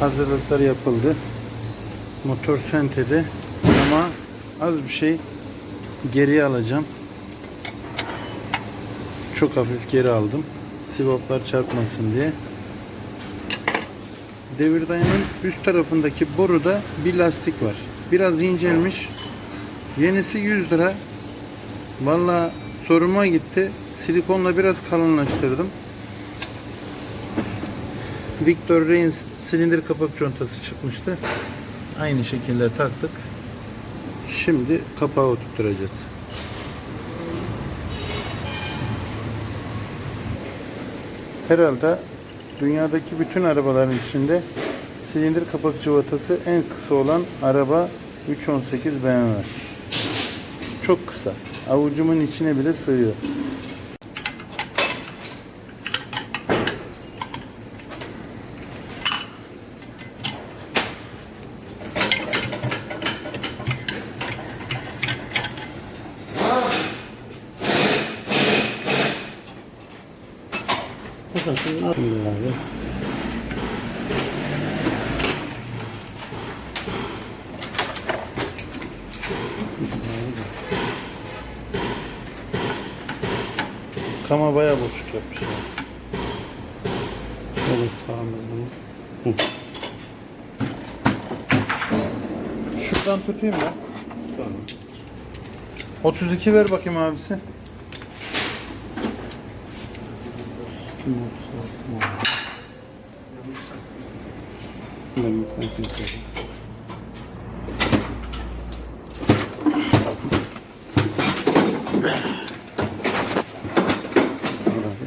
hazırlıklar yapıldı. Motor sentede ama az bir şey geriye alacağım. Çok hafif geri aldım. Sivoplar çarpmasın diye. Devir dayanın üst tarafındaki boruda bir lastik var. Biraz incelmiş. Yenisi 100 lira. Vallahi soruma gitti. Silikonla biraz kalınlaştırdım. Victor Reigns silindir kapak contası çıkmıştı. Aynı şekilde taktık. Şimdi kapağı oturtacağız. Herhalde dünyadaki bütün arabaların içinde silindir kapak cıvatası en kısa olan araba 318 BMW. Çok kısa. Avucumun içine bile sığıyor. Bismillahirrahmanirrahim. Kama bayağı boşluk yapmış. ya. Şöyle sağlayalım. Şuradan tutayım ben. 32 ver bakayım abisi. Kim olsa Ben bir kontrol edeyim.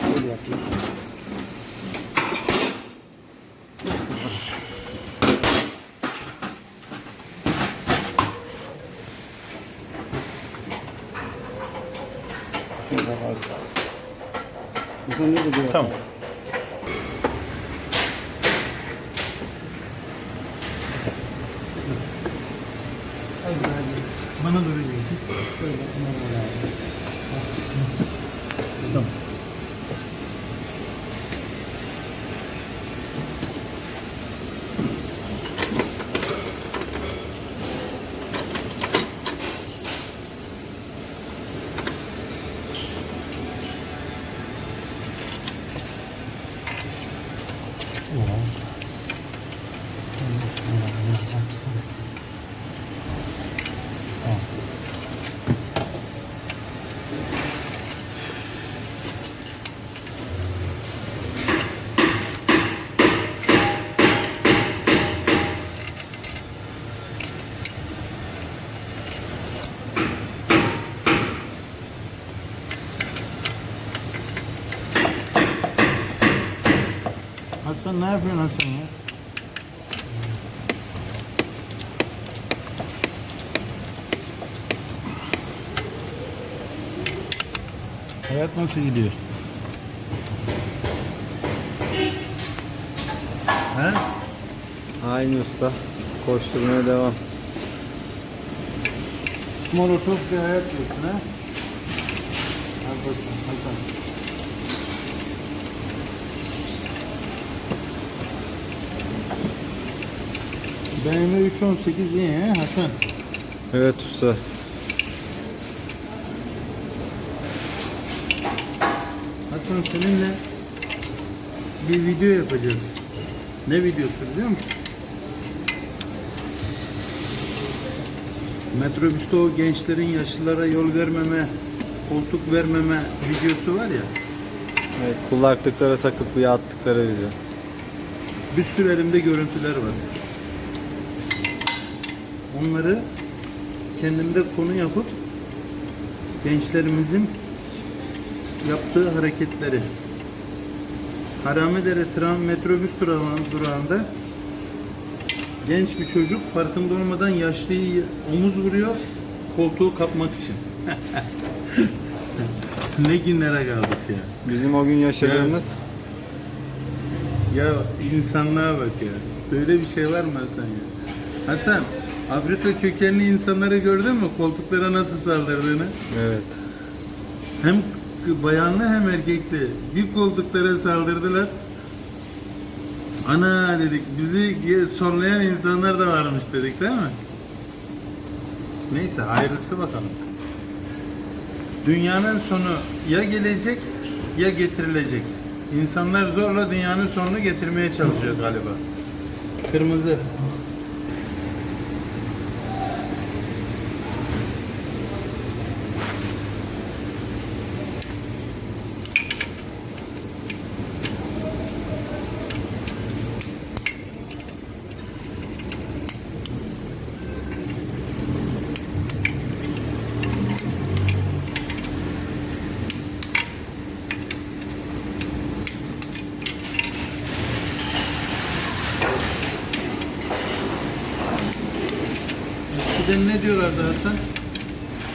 Şöyle yapayım. Şöyle az. Mesela ne dedi? Tamam. Bana doğru gelecek. Tamam. Hasan ne yapıyorsun Hasan ya? Hayat nasıl gidiyor? He? Aynı usta. Koşturmaya devam. Molotof bir hayat diyorsun ha? Bakalım Hasan. BMW 318 iyi he Hasan? Evet usta. Hasan seninle bir video yapacağız. Ne videosu biliyor musun? Metrobüste o gençlerin yaşlılara yol vermeme, koltuk vermeme videosu var ya. Evet, kulaklıklara takıp bir attıkları video. Bir sürü elimde görüntüler var. Onları kendimde konu yapıp gençlerimizin yaptığı hareketleri Haramedere tram metrobüs durağın- durağında genç bir çocuk farkında olmadan yaşlıyı omuz vuruyor koltuğu kapmak için. ne günlere kaldık ya. Bizim o gün yaşadığımız Ya insanlığa bak ya. Böyle bir şey var mı Hasan ya? Hasan, Afrika kökenli insanları gördün mü? Koltuklara nasıl saldırdığını. evet. Hem bayanlı hem erkekli. Bir koltuklara saldırdılar. Ana dedik bizi sorlayan insanlar da varmış dedik değil mi? Neyse hayırlısı bakalım. Dünyanın sonu ya gelecek ya getirilecek. İnsanlar zorla dünyanın sonunu getirmeye çalışıyor galiba. Kırmızı. Eskiden ne diyorlardı Hasan?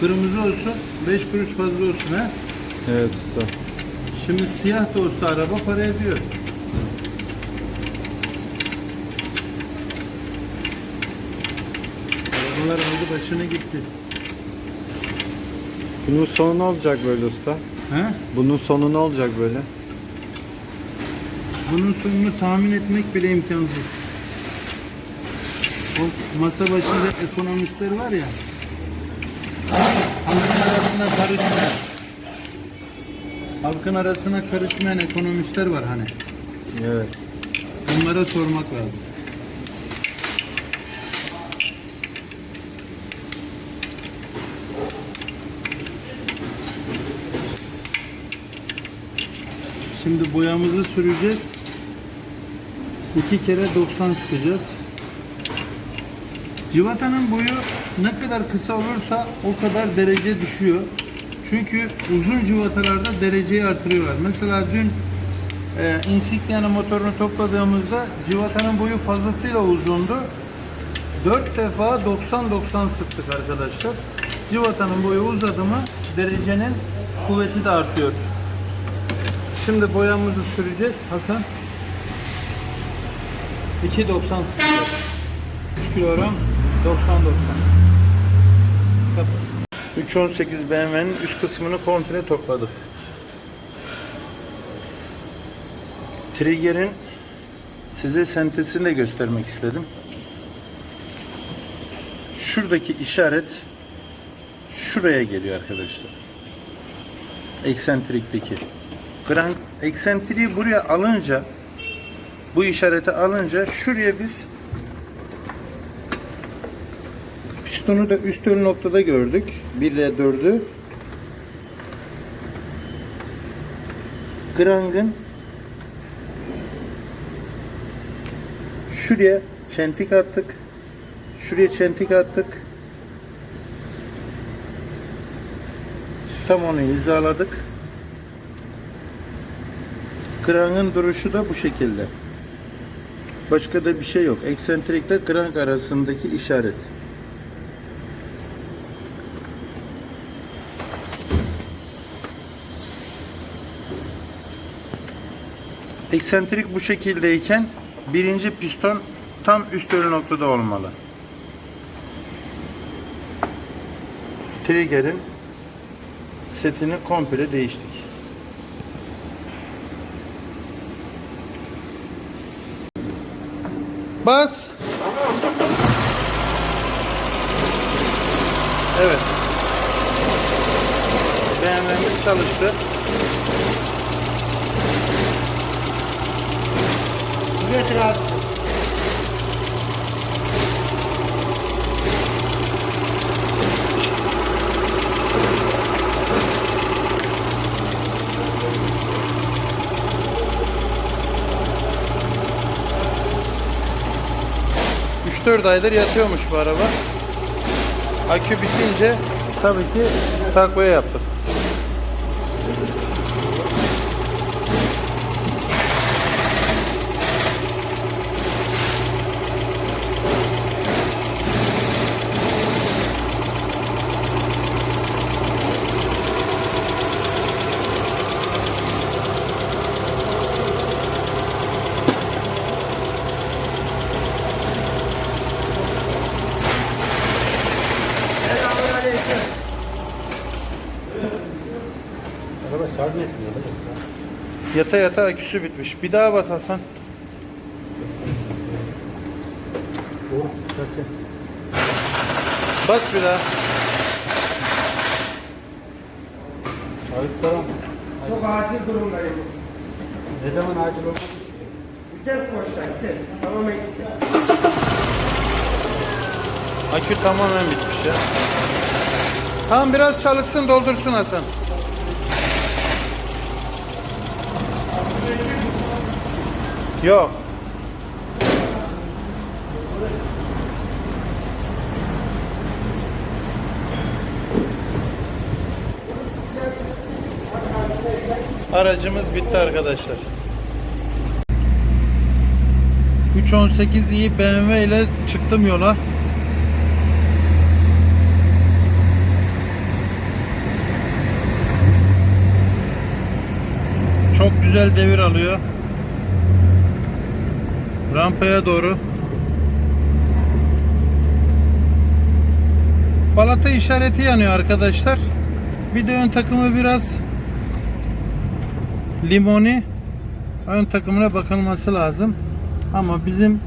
Kırmızı olsun, 5 kuruş fazla olsun ha. Evet usta. Şimdi siyah da olsa araba para ediyor. Arabalar aldı başını gitti. Bunun sonu ne olacak böyle usta? He? Bunun sonu ne olacak böyle? Bunun sonunu tahmin etmek bile imkansız. O masa başında ekonomistler var ya. Halkın arasına karışmayan. Halkın arasına karışmayan ekonomistler var hani. Evet. Onlara sormak lazım. Şimdi boyamızı süreceğiz. İki kere 90 sıkacağız. Civatanın boyu ne kadar kısa olursa o kadar derece düşüyor. Çünkü uzun civatalarda dereceyi artırıyorlar. Mesela dün e, Insignia'nın motorunu topladığımızda civatanın boyu fazlasıyla uzundu. 4 defa 90-90 sıktık arkadaşlar. Civatanın boyu uzadı mı derecenin kuvveti de artıyor. Şimdi boyamızı süreceğiz Hasan. 2.90 sıkacağız. 3 kilogram 90-90. 318 BMW'nin üst kısmını komple topladık. Trigger'in size sentezini de göstermek istedim. Şuradaki işaret şuraya geliyor arkadaşlar. Eksentrikteki. Grand eksentriği buraya alınca bu işareti alınca şuraya biz pistonu da üst ön noktada gördük. 1 ile 4'ü. Grang'ın şuraya çentik attık. Şuraya çentik attık. Tam onu hizaladık. Krangın duruşu da bu şekilde. Başka da bir şey yok. Eksentrikle krang arasındaki işaret. Eksentrik bu şekildeyken birinci piston tam üst ölü noktada olmalı. Trigger'in setini komple değiştik. Bas. Evet. BMW'miz çalıştı. Götür abi. Üç 4 aydır yatıyormuş bu araba. Akü bitince tabii ki takviye yaptık. Etmiyor mi? Yata yata aküsü bitmiş. Bir daha bas Hasan. Bas bir daha. Çok acil durumdayım. Ne zaman acil olur? Vites boşta, vites. Tamamen gitti. Akü tamamen bitmiş ya. Tamam biraz çalışsın doldursun Hasan. Yok. Aracımız bitti arkadaşlar. 318i BMW ile çıktım yola. Çok güzel devir alıyor. Rampaya doğru. Balata işareti yanıyor arkadaşlar. Bir de ön takımı biraz limoni. Ön takımına bakılması lazım. Ama bizim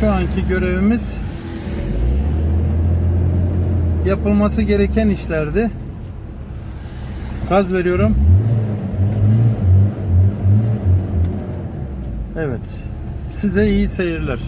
şu anki görevimiz yapılması gereken işlerdi. Gaz veriyorum. Evet. Size iyi seyirler.